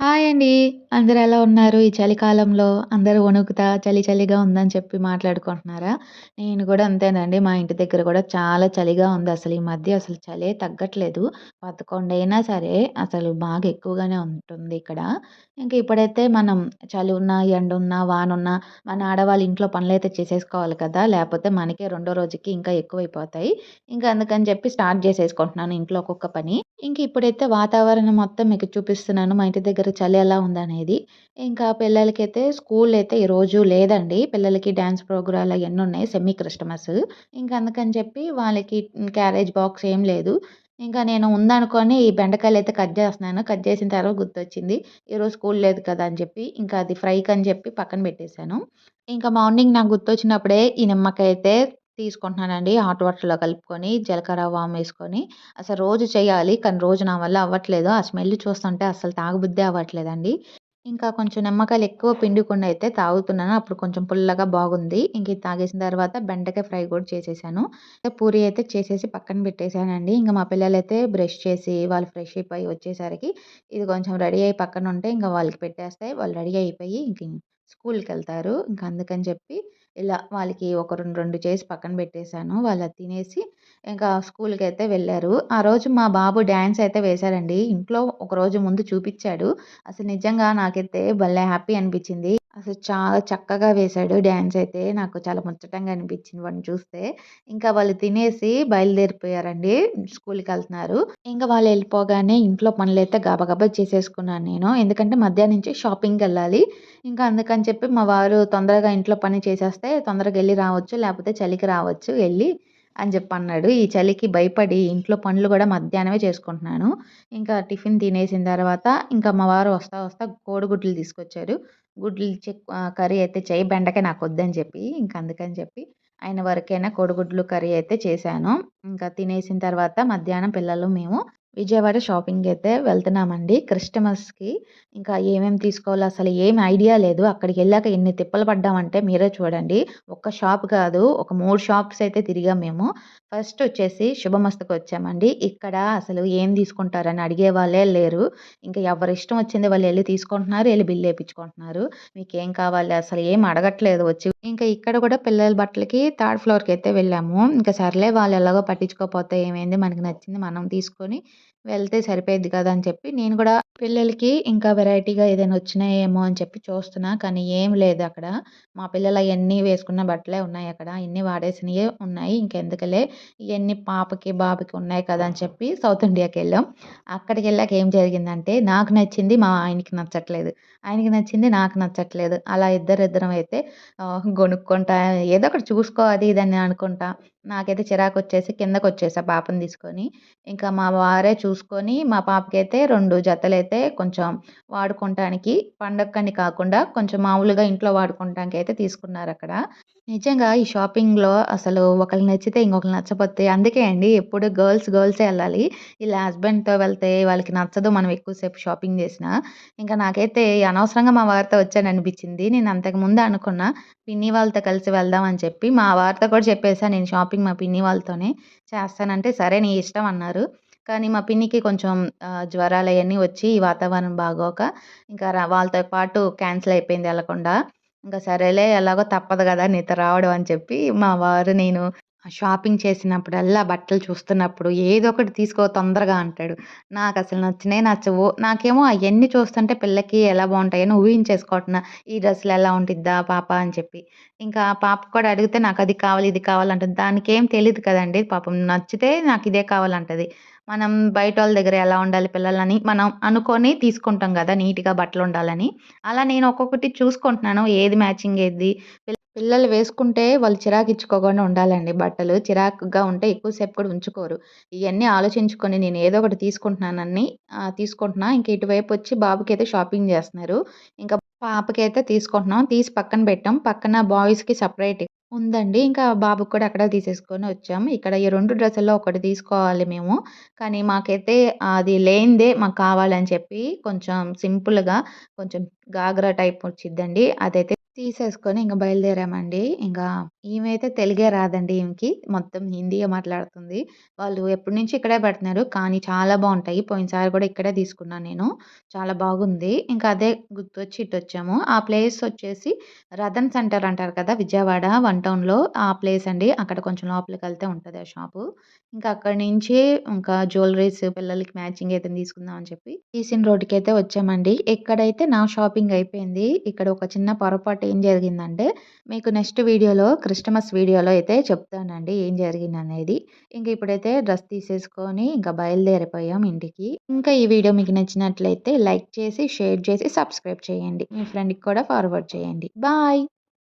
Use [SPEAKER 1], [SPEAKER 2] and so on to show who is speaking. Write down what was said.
[SPEAKER 1] Hi అండి. అందరు ఎలా ఉన్నారు? ఈ చలికాలంలో అందరూ వణుకుతా చలి చలిగా ఉందని చెప్పి మాట్లాడుకుంటున్నారా? నేను కూడా అంతేనండి. మా ఇంటి దగ్గర కూడా చాలా చలిగా ఉంది. అసలు ఈ మధ్య అసలు చలే తగ్గట్లేదు. 11 అయినా సరే అసలు బాగా ఎక్కువగానే ఉంటుంది ఇక్కడ. ఇంక ఇప్పుడైతే మనం చలి ఉన్నా, ఎండున్నా, వానున్నా మన ఆడవాళ్ళు ఇంట్లో పనులైతే చేసేసుకోవాలి కదా! లేకపోతే మనకే రెండో రోజుకి ఇంకా ఎక్కువైపోతాయి. ఇంకా అందుకని చెప్పి స్టార్ట్ చేసేసుకుంటున్నాను ఇంట్లో ఒక్కొక్క పని. ఇంక ఇప్పుడైతే వాతావరణం మొత్తం మీకు చూపిస్తున్నాను. మా ఇంటి దగ్గర చలి ఎలా ఉందనేది. ఇంకా పిల్లలకైతే స్కూల్ అయితే ఈరోజు లేదండి. పిల్లలకి డ్యాన్స్ ప్రోగ్రాలు అవన్నీ ఉన్నాయి. Semi Christmas. ఇంకా అందుకని చెప్పి వాళ్ళకి క్యారేజ్ బాక్స్ ఏం లేదు. ఇంకా నేను ఉందనుకోని ఈ బెండకాయలు అయితే కట్ చేస్తున్నాను కట్ చేసిన తర్వాత గుర్తొచ్చింది. ఈరోజు స్కూల్ లేదు కదా! అని చెప్పి ఇంకా అది ఫ్రైకి అని చెప్పి పక్కన పెట్టేశాను. ఇంకా మార్నింగ్ నాకు గుర్తొచ్చినప్పుడే ఈ నిమ్మకాయ అయితే తీసుకుంటున్నానండి. హాట్ వాటర్‌లో కలుపుకొని, జీలకర్ర, వేసుకొని అసలు రోజు చేయాలి. కానీ రోజు నా వల్ల అవ్వట్లేదు. ఆ స్మెల్ చూస్తుంటే అసలు తాగబుద్దే అవ్వట్లేదండి. ఇంకా కొంచెం నిమ్మకాయలు ఎక్కువ పిండుకుండా అయితే తాగుతున్నాను. అప్పుడు కొంచెం పుల్లగా బాగుంది. ఇంక తాగేసిన తర్వాత బెండకాయ ఫ్రై కూడా చేసేసాను. పూరి అయితే చేసేసి పక్కన పెట్టేసానండి. ఇంకా మా పిల్లలైతే బ్రష్ చేసి వాళ్ళు ఫ్రెష్ అయిపోయి వచ్చేసరికి ఇది కొంచెం రెడీ అయ్యి పక్కన ఉంటే ఇంకా వాళ్ళకి పెట్టేస్తే వాళ్ళు రెడీ అయిపోయి ఇంక స్కూల్‌కెళ్తారు. ఇంక అందుకని చెప్పి ఇలా వాళ్ళకి ఒక 2, 2 చేసి పక్కన పెట్టేసాను. వాళ్ళు అది తినేసి ఇంకా స్కూల్కి అయితే వెళ్ళారు ఆ రోజు మా బాబు డాన్స్ అయితే వేశారండి ఇంట్లో ఒక రోజు ముందు చూపించాడు అసలు నిజంగా నాకైతే భలే హ్యాపీ అనిపించింది అసలు చాలా చక్కగా వేశాడు డ్యాన్స్ అయితే. నాకు చాలా ముచ్చటంగా అనిపించింది వాడిని చూస్తే. ఇంకా వాళ్ళు తినేసి బయలుదేరిపోయారండి. స్కూల్కి వెళ్తున్నారు ఇంకా వాళ్ళు వెళ్ళిపోగానే ఇంట్లో పనులైతే గబగబా చేసేసుకున్నాను నేను. ఎందుకంటే మధ్యాహ్నం నుంచి షాపింగ్‌కెళ్ళాలి. ఇంకా అందుకని చెప్పి మా వారు తొందరగా ఇంట్లో పని చేసేస్తే తొందరగా వెళ్ళి రావచ్చు. లేకపోతే చలికి రావచ్చు వెళ్ళి అని చెప్పి అన్నాడు. ఈ చలికి భయపడి ఇంట్లో పనులు కూడా మధ్యాహ్నమే చేసుకుంటున్నాను. ఇంకా టిఫిన్ తినేసిన తర్వాత ఇంకా మా వారు వస్తా వస్తా కోడిగుడ్లు తీసుకొచ్చారు. గుడ్లు చెక్ కర్రీ అయితే చెయ్యి బెండకాయ నాకొద్దని చెప్పి ఇంక అందుకని చెప్పి ఆయన వరకైనా కోడిగుడ్లు కర్రీ అయితే చేశాను. ఇంకా తినేసిన తర్వాత మధ్యాహ్నం పిల్లలు మేము విజయవాడ షాపింగ్ అయితే వెళ్తున్నామండి. క్రిస్టమస్‌కి ఇంకా ఏమేమి తీసుకోవాలో అసలు ఏం ఐడియా లేదు. అక్కడికెళ్ళాక ఎన్ని తిప్పలు పడ్డామంటే మీరే చూడండి. ఒక్క షాప్ కాదు ఒక మూడు షాప్స్ అయితే తిరిగాం మేము. ఫస్ట్ వచ్చేసి శుభమస్తకు వచ్చామండి ఇక్కడ అసలు ఏం తీసుకుంటారని అడిగే వాళ్ళే లేరు. ఇంకా ఎవరి ఇష్టం వచ్చింది వాళ్ళు వెళ్ళి తీసుకుంటున్నారు. వెళ్ళి బిల్లు వేయించుకుంటున్నారు మీకు మీకేం కావాలి అసలు ఏం అడగట్లేదు వచ్చి. ఇంకా ఇక్కడ కూడా పిల్లల బట్టలకి థర్డ్ ఫ్లోర్కి అయితే వెళ్ళాము. ఇంక సర్లే వాళ్ళు ఎలాగో పట్టించుకోకపోతే ఏమైంది మనకి నచ్చింది మనం తీసుకొని వెళ్తే సరిపోయేది కదా! అని చెప్పి నేను కూడా పిల్లలకి ఇంకా వెరైటీగా ఏదైనా వచ్చినాయేమో అని చెప్పి చూస్తున్నా. కానీ ఏం లేదు అక్కడ. మా పిల్లలు అవన్నీ వేసుకున్న బట్టలే ఉన్నాయి అక్కడ. ఇన్ని వాడేసినవే ఉన్నాయి. ఇంకెందుకలే ఇవన్నీ పాపకి, బాబుకి ఉన్నాయి కదా! అని చెప్పి సౌత్ ఇండియాకి వెళ్ళాం అక్కడికి వెళ్ళాక ఏం జరిగిందంటే నాకు నచ్చింది మా ఆయనకి నచ్చట్లేదు. ఆయనకి నచ్చింది నాకు నచ్చట్లేదు. అలా ఇద్దరిద్దరం అయితే కొనుక్కుంటా గొనుక్కుంటా ఏదో ఒకటి చూసుకో అది ఇది అని అనుకుంటా నాకైతే కిందకు కిందకొచ్చేసా పాపని తీసుకొని. ఇంకా మా వారే చూసుకొని మా పాపకైతే రెండు జతలైతే కొంచెం వాడుకోవటానికి పండగకని కాకుండా కొంచెం మామూలుగా ఇంట్లో వాడుకోవటానికి అయితే తీసుకున్నారు అక్కడ నిజంగా ఈ షాపింగ్‌లో అసలు ఒకళ్ళు నచ్చితే ఇంకొకరు నచ్చపోతే అందుకే అండి ఎప్పుడు గర్ల్స్ గర్ల్సే వెళ్ళాలి ఇలా హస్బెండ్‌తో వెళ్తే వాళ్ళకి నచ్చదు మనం ఎక్కువసేపు షాపింగ్ చేసినా. ఇంకా నాకైతే అనవసరంగా మా వారితో అనిపించింది నేను అంతకుముందు అనుకున్నా పిన్ని వాళ్ళతో కలిసి వెళ్దాం అని చెప్పి. మా వారితో కూడా చెప్పేసా నేను షాపింగ్ మా పిన్ని వాళ్ళతోనే చేస్తానంటే సరే నీ ఇష్టం అన్నారు. కానీ మా పిన్నికి కొంచెం జ్వరాలు అవన్నీ వచ్చి ఈ వాతావరణం బాగోక ఇంకా వాళ్ళతో పాటు క్యాన్సిల్ అయిపోయింది వెళ్ళకుండా ఇంకా సరేలే ఎలాగో తప్పదు కదా నీతో రావడం అని చెప్పి మా వారు నేను షాపింగ్ చేసినప్పుడల్లా బట్టలు చూస్తున్నప్పుడు ఏదో ఒకటి తీసుకో తొందరగా అంటాడు. నాకు అసలు నచ్చినే నచ్చవు. నాకేమో అవన్నీ చూస్తుంటే పిల్లకి ఎలా బాగుంటాయని ఊహించేసుకుంటున్నా. ఈ డ్రెస్సులు ఎలా ఉంటుందా పాప అని చెప్పి. ఇంకా పాప కూడా అడిగితే నాకు అది కావాలి, ఇది కావాలంటది. దానికేం తెలియదు కదండి పాపం నచ్చితే నాకు ఇదే కావాలంటది. మనం బయట వాళ్ళ దగ్గర ఎలా ఉండాలి పిల్లలని మనం అనుకొని తీసుకుంటాం కదా నీట్‌గా బట్టలు ఉండాలని అలా నేను ఒక్కొక్కటి చూసుకుంటున్నాను. ఏది మ్యాచింగ్ ఏది పిల్లలు వేసుకుంటే వాళ్ళు చిరాకిచ్చుకోకుండా ఉండాలండి బట్టలు. చిరాకుగా ఉంటే ఎక్కువ సేపు కూడా ఉంచుకోరు. ఇవన్నీ ఆలోచించుకొని నేను ఏదో ఒకటి తీసుకుంటున్నానని ఇంకా తీసుకుంటున్నా. ఇంక బాబుకి అయితే షాపింగ్ చేస్తున్నారు ఇంకా పాపకైతే తీసుకుంటున్నాం. తీసి పక్కన పెట్టాం. పక్కన బాయ్స్‌కి సపరేట్ ఉందండి. ఇంకా బాబుకి కూడా అక్కడే తీసేసుకొని వచ్చాం. ఇక్కడ ఈ రెండు డ్రెస్సుల్లో ఒకటి తీసుకోవాలి మేము. కానీ మాకైతే అది లేనిదే మాకు కావాలని చెప్పి కొంచెం సింపుల్‌గా కొంచెం గాగ్రా టైప్ వచ్చిద్దండి. అదైతే తీసేసుకొని ఇంకా బయలుదేరామండి. ఇంకా ఈమె అయితే తెలుగే రాదండి ఈమెకి. మొత్తం హిందీయే మాట్లాడుతుంది. వాళ్ళు ఎప్పటినుంచో ఇక్కడే పెడుతున్నారు. కానీ చాలా బాగుంటాయి పోయినసారి కూడా ఇక్కడే తీసుకున్నాను నేను. చాలా బాగుంది. ఇంకా అదే గుర్తొచ్చి ఇటొచ్చాము. ఆ ప్లేస్ వచ్చేసి రథన్ సెంటర్ అంటారు కదా! విజయవాడ వన్ టౌన్‌లో ఆ ప్లేస్ అండి. అక్కడ కొంచెం లోపలికి వెళ్తే ఉంటుంది ఆ షాపు. ఇంకా అక్కడి నుంచి ఇంకా జ్యువెలరీస్ పిల్లలకి మ్యాచింగ్ ఏదైనా తీసుకుందాం అని చెప్పి ఈసీన్ అయితే వచ్చామండి. ఇక్కడైతే నా షాపింగ్ అయిపోయింది. ఇక్కడ ఒక చిన్న పొరపాటు ఏం జరిగిందంటే మీకు నెక్స్ట్ వీడియోలో క్రిస్టమస్ వీడియోలో అయితే చెప్తానండి ఏం జరిగిందనేది. ఇంకా ఇప్పుడైతే డ్రెస్ తీసేసుకొని ఇంకా బయలుదేరిపోయాం ఇంటికి. ఇంకా ఈ వీడియో మీకు నచ్చినట్లయితే లైక్ చేసి, షేర్ చేసి, సబ్స్క్రైబ్ చేయండి. మీ ఫ్రెండ్‌కి కూడా ఫార్వర్డ్ చేయండి. బాయ్.